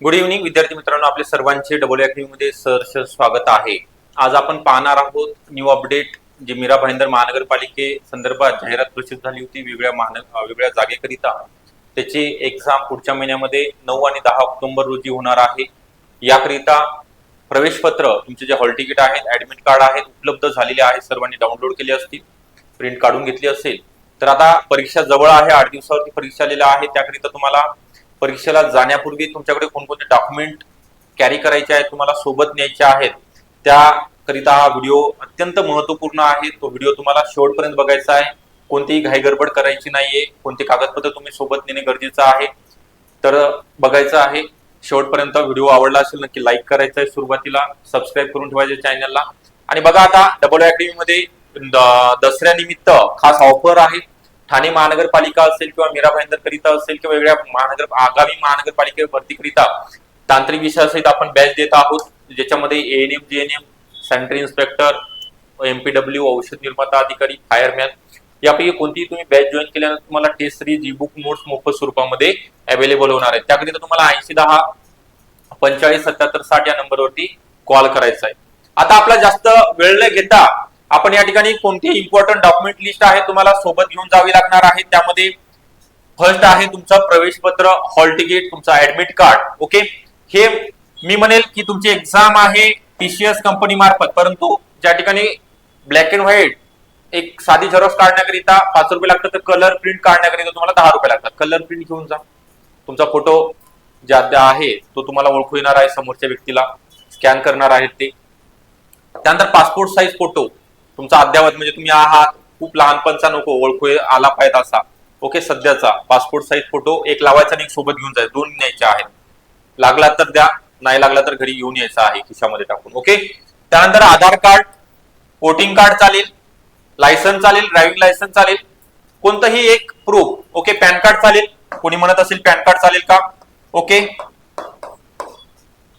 Good evening विद्यार्थी मित्रांनो. आपले सर्वांचे डबलमध्ये सहर्ष स्वागत आहे. आज आपण पाहणार आहोत न्यू अपडेट जे मीरा भाईंदर महानगरपालिके संदर्भात जाहिरात प्रसिद्ध झाली होती वेगळ्या महान वेगळ्या जागेकरिता. त्याची एक्झाम पुढच्या महिन्यामध्ये नऊ आणि दहा ऑक्टोबर रोजी होणार आहे. याकरिता प्रवेश पत्र तुमचे जे हॉल तिकीट आहेत ऍडमिट कार्ड आहेत उपलब्ध झालेले आहेत सर्वांनी डाउनलोड केले असतील प्रिंट काढून घेतली असेल. तर आता परीक्षा जवळ आहे आठ दिवसावरती परीक्षा आलेल्या आहे त्याकरिता तुम्हाला परीक्षेला जाण्यापूर्वी तुमच्याकडे कोणकोणते डॉक्युमेंट कॅरी करायचे आहेत तुम्हाला सोबत न्यायचे आहेत त्याकरिता हा व्हिडिओ अत्यंत महत्त्वपूर्ण आहे. तो व्हिडिओ तुम्हाला शेवटपर्यंत बघायचा आहे. कोणतीही घाईगडबड करायची नाहीये. कोणते कागदपत्र तुम्ही सोबत नेणे गरजेचं आहे तर बघायचं आहे. शेवटपर्यंत व्हिडिओ आवडला असेल नक्की लाईक करायचा आहे सुरुवातीला. सबस्क्राईब करून ठेवायचे चॅनलला आणि बघा आता डबल अकॅडमीमध्ये द- दसऱ्यानिमित्त खास ऑफर आहे. ठाणे महानगरपालिका असेल किंवा मीरा भाईंदर करिता असेल किंवा वेगळ्या महानगर आगामी महानगरपालिके भरतीकरिता तांत्रिक विषयासहित आपण बॅच देत आहोत ज्याच्यामध्ये ANM GNM sanitary inspector MPW औषध निर्माता अधिकारी फायरमॅन यापैकी कोणतीही तुम्ही बॅच जॉईन केल्यानंतर तुम्हाला test series e book notes मोफत स्वरूपामध्ये अवेलेबल होणार आहेत त्याकरिता तुम्हाला ऐंशी दहा पंचेचाळीस सत्याहत्तर साठ या नंबरवरती कॉल करायचा आहे. आता आपला जास्त वेळ न घेता आपण या ठिकाणी कोणते इम्पॉर्टंट डॉक्युमेंट लिस्ट आहे तुम्हाला सोबत घेऊन जावी लागणार आहे. त्यामध्ये फर्स्ट आहे तुमचं प्रवेश पत्र हॉल तिकीट तुमचा ऍडमिट कार्ड ओके हे मी म्हणेल की तुमची एक्झाम आहे टीसीएस कंपनी मार्फत. परंतु ज्या ठिकाणी ब्लॅक अँड व्हाईट एक साधी झेरॉक्स काढण्याकरिता पाच रुपये लागतात तर कलर प्रिंट काढण्याकरिता तुम्हाला दहा रुपये लागतात. कलर प्रिंट घेऊन जा. तुमचा फोटो ज्या त्या आहे तो तुम्हाला ओळखू येणार आहे समोरच्या व्यक्तीला. स्कॅन करणार आहेत ते. त्यानंतर पासपोर्ट साईज फोटो तुमचा अद्यावत म्हणजे तुम्ही आहात खूप लहानपणचा नको ओळखू आला पाहिजे असा. ओके सध्याचा पासपोर्ट साईज फोटो एक लावायचा आणि एक सोबत घेऊन जायचं दोन न्यायचे आहेत. लागला तर द्या नाही लागला तर घरी घेऊन यायचा आहे खिशामध्ये टाकून. ओके त्यानंतर आधार कार्ड वोटिंग कार्ड चालेल लायसन चालेल ड्रायव्हिंग लायसन चालेल कोणतंही एक प्रूफ ओके पॅन कार्ड चालेल. कोणी म्हणत असेल पॅन कार्ड चालेल का? ओके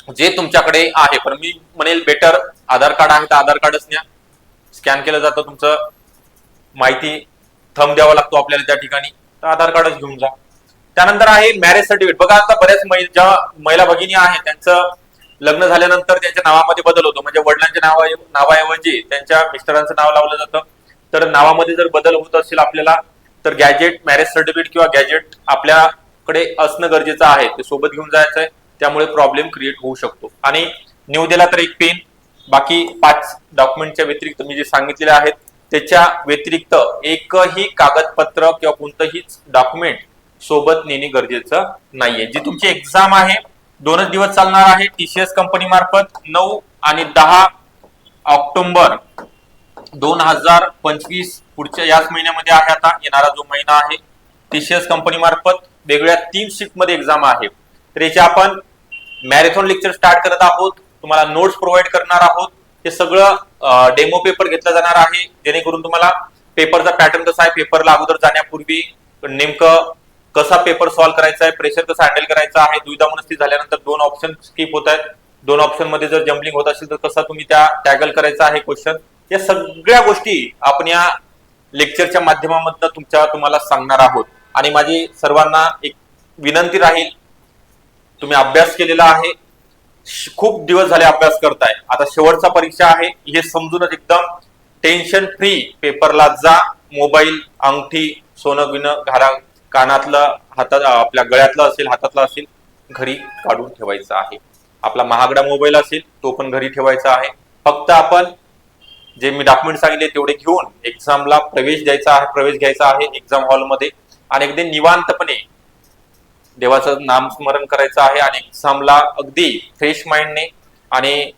जे तुमच्याकडे आहे. पण मी म्हणेल बेटर आधार कार्ड आहे तर आधार कार्डच न्या. स्कॅन केलं जातं तुमचं माहिती थंब द्यावा लागतो आपल्याला त्या ठिकाणी. तर आधार कार्डच घेऊन जा. त्यानंतर आहे मॅरेज सर्टिफिकेट बघा आता बऱ्याच ज्या महिला भगिनी आहेत त्यांचं लग्न झाल्यानंतर त्यांच्या नावामध्ये बदल होतो. म्हणजे वडिलांच्या नावा नावाऐवजी त्यांच्या मिस्टरांचं नाव लावलं जातं. तर नावामध्ये जर बदल होत असेल आपल्याला तर गॅजेट मॅरेज सर्टिफिकेट किंवा गॅजेट आपल्याकडे असणं गरजेचं आहे. ते सोबत घेऊन जायचं आहे त्यामुळे प्रॉब्लेम क्रिएट होऊ शकतो. आणि न्यू दिला तर एक पेन बाकी पाच डॉक्युमेंटच्या व्यतिरिक्त मी जे सांगितलेले आहेत त्याच्या व्यतिरिक्त एकही कागदपत्र किंवा कोणतंहीच डॉक्युमेंट सोबत नेणे गरजेचं नाहीये. जी तुमची एक्झाम आहे दोनच दिवस चालणार आहे टीसीएस कंपनी मार्फत नऊ आणि दहा ऑक्टोबर दोन हजार पंचवीस पुढच्या याच महिन्यामध्ये आहे आता येणारा जो महिना आहे टीसीएस कंपनी मार्फत वेगळ्या तीन शिफ्टमध्ये एक्झाम आहे. तर याचे आपण मॅरेथॉन लेक्चर स्टार्ट करत आहोत. तुम्हाला नोट्स प्रोव्हाइड करणार आहोत. हे सगळं डेमो पेपर घेतला जाणार आहे. जेणेकरून तुम्हाला पेपरचा पॅटर्न कसा आहे पेपरला अगोदर जाण्यापूर्वी नेमकं कसा पेपर सॉल्व्ह करायचा आहे प्रेशर कसं हँडल करायचा आहे दुविधा मनस्थिती झाल्यानंतर दोन ऑप्शन स्किप होत आहेत. दोन ऑप्शनमध्ये जर जम्पलिंग होत असेल तर कसा तुम्ही त्या टॅगल करायचा आहे क्वेश्चन या सगळ्या गोष्टी आपण या लेक्चरच्या माध्यमामधनं तुमच्या तुम्हाला सांगणार आहोत. आणि माझी सर्वांना एक विनंती राहील. तुम्ही अभ्यास केलेला आहे. खूप दिवस झाले अभ्यास करताय. आता शेवटचा परीक्षा आहे. हे समजूनच एकदम टेन्शन फ्री पेपरला जा. मोबाईल अंगठी सोनं बिनं घरा कानातलं हातात आपल्या गळ्यातलं असेल हातातलं असेल घरी काढून ठेवायचं आहे. आपला महागडा मोबाईल असेल तो पण घरी ठेवायचा आहे. फक्त आपण जे मी डॉक्युमेंट सांगितले तेवढे घेऊन एक्झामला प्रवेश द्यायचा आहे प्रवेश घ्यायचा आहे एक्झाम हॉलमध्ये आणि अगदी निवांतपणे देवाचं नामस्मरण करायचं आहे आणि एक्झामला अगदी फ्रेश माइंडने आणि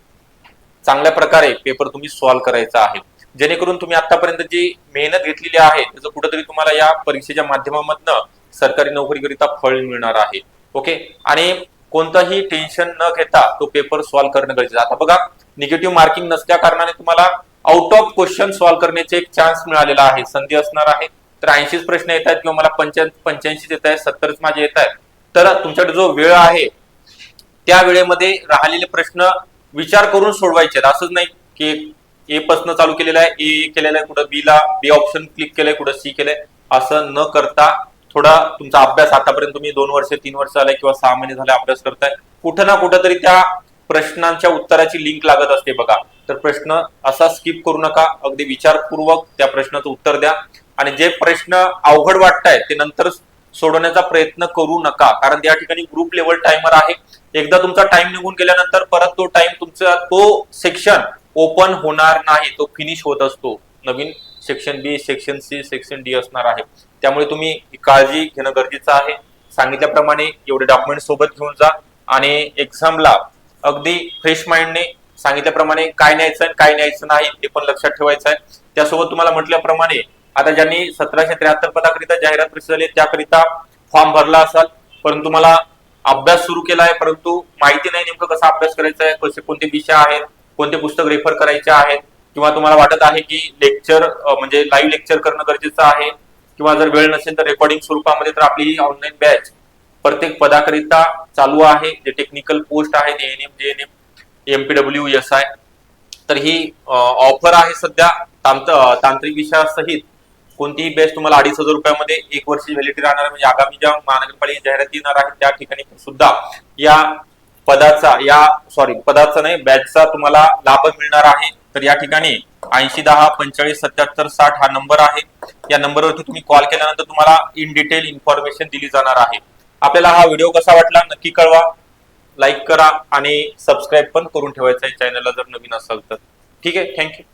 चांगल्या प्रकारे पेपर तुम्ही सॉल्व्ह करायचा आहे. जेणेकरून तुम्ही आतापर्यंत जी मेहनत घेतलेली आहे त्याचं कुठेतरी तुम्हाला या परीक्षेच्या माध्यमामधनं सरकारी नोकरीकरिता फळ मिळणार आहे. ओके आणि कोणतंही टेन्शन न घेता तो पेपर सॉल्व्ह करणं गरजेचं आता बघा निगेटिव्ह मार्किंग नसल्या कारणाने तुम्हाला आउट ऑफ क्वेश्चन सॉल्व्ह करण्याचे एक चान्स मिळालेला आहे. संधी असणार आहे. तर ऐंशीच प्रश्न येत आहेत किंवा मला पंच्या पंच्याऐंशीच येत आहेत सत्तरच माझे येत आहेत. तर तुमच्याकडे जो वेळ आहे त्या वेळेमध्ये राहिलेले प्रश्न विचार करून सोडवायचे. आहेत. असंच नाही की ए पासन चालू केलेला आहे ए केलेला आहे कुठं बी ला बी ऑप्शन क्लिक केलंय कुठं सी केलंय असं न करता थोडा तुमचा अभ्यास आतापर्यंत तुम्ही दोन वर्ष तीन वर्ष झाले किंवा सहा महिने झाले अभ्यास करताय कुठं ना कुठं तरी त्या प्रश्नांच्या उत्तराची लिंक लागत असते बघा. तर प्रश्न असा स्किप करू नका. अगदी विचारपूर्वक त्या प्रश्नाचं उत्तर द्या. आणि जे प्रश्न अवघड वाटताय ते नंतर सोडवण्याचा प्रयत्न करू नका. कारण त्या ठिकाणी ग्रुप लेवल टाइमर आहे. एकदा तुमचा टाइम निघून गेल्यानंतर परत तो टाइम तुमचा तो सेक्शन ओपन होणार नाही. तो फिनिश होत असतो. नवीन section B section C section D असणार आहे. त्यामुळे तुम्ही काळजी घेणं गरजेचं आहे. सांगितल्याप्रमाणे एवढे डॉक्युमेंट सोबत घेऊन जा आणि एक्झामला अगदी फ्रेश माइंडने सांगितल्याप्रमाणे काय न्यायचं काय न्यायचं नाही ते पण लक्षात ठेवायचं आहे. त्यासोबत तुम्हाला म्हटल्याप्रमाणे आता ज्यांनी सतराशे त्र्याहत्तर पदाकरिता जाहिरात प्रसिद्ध झाली त्याकरिता फॉर्म भरला असाल परंतु मला अभ्यास सुरू केला आहे परंतु माहिती नाही नेमकं कसा अभ्यास करायचा आहे कसे कोणते विषय आहेत कोणते पुस्तक रेफर करायचे आहेत किंवा तुम्हाला वाटत आहे की लेक्चर म्हणजे लाईव्ह लेक्चर करणं गरजेचं आहे किंवा जर वेळ नसेल तर रेकॉर्डिंग स्वरूपामध्ये तर आपली ही ऑनलाईन बॅच प्रत्येक पदाकरिता चालू आहे जे टेक्निकल पोस्ट आहेत ANM JNM MPW S I तर ही ऑफर आहे सध्या तांत तांत्रिक विषयासहित. कोणतीही बॅच तुम्हाला अडीच हजार रुपयामध्ये एक वर्षी व्हॅलिडिटी राहणार म्हणजे आगामी ज्या महानगरपालिका जाहिराती येणार आहेत त्या ठिकाणी सुद्धा या पदाचा या सॉरी पदाचा नाही बॅचचा तुम्हाला लाभ मिळणार आहे. तर या ठिकाणी ऐंशी दहा पंचेचाळीस सत्याहत्तर साठ हा नंबर आहे. या नंबरवरती तुम्ही कॉल केल्यानंतर तुम्हाला इन डिटेल इन्फॉर्मेशन दिली जाणार आहे. आपल्याला हा व्हिडिओ कसा वाटला नक्की कळवा. लाईक करा आणि सबस्क्राईब पण करून ठेवायचा आहे. चॅनलला जर नवीन असाल तर. ठीक आहे? थँक्यू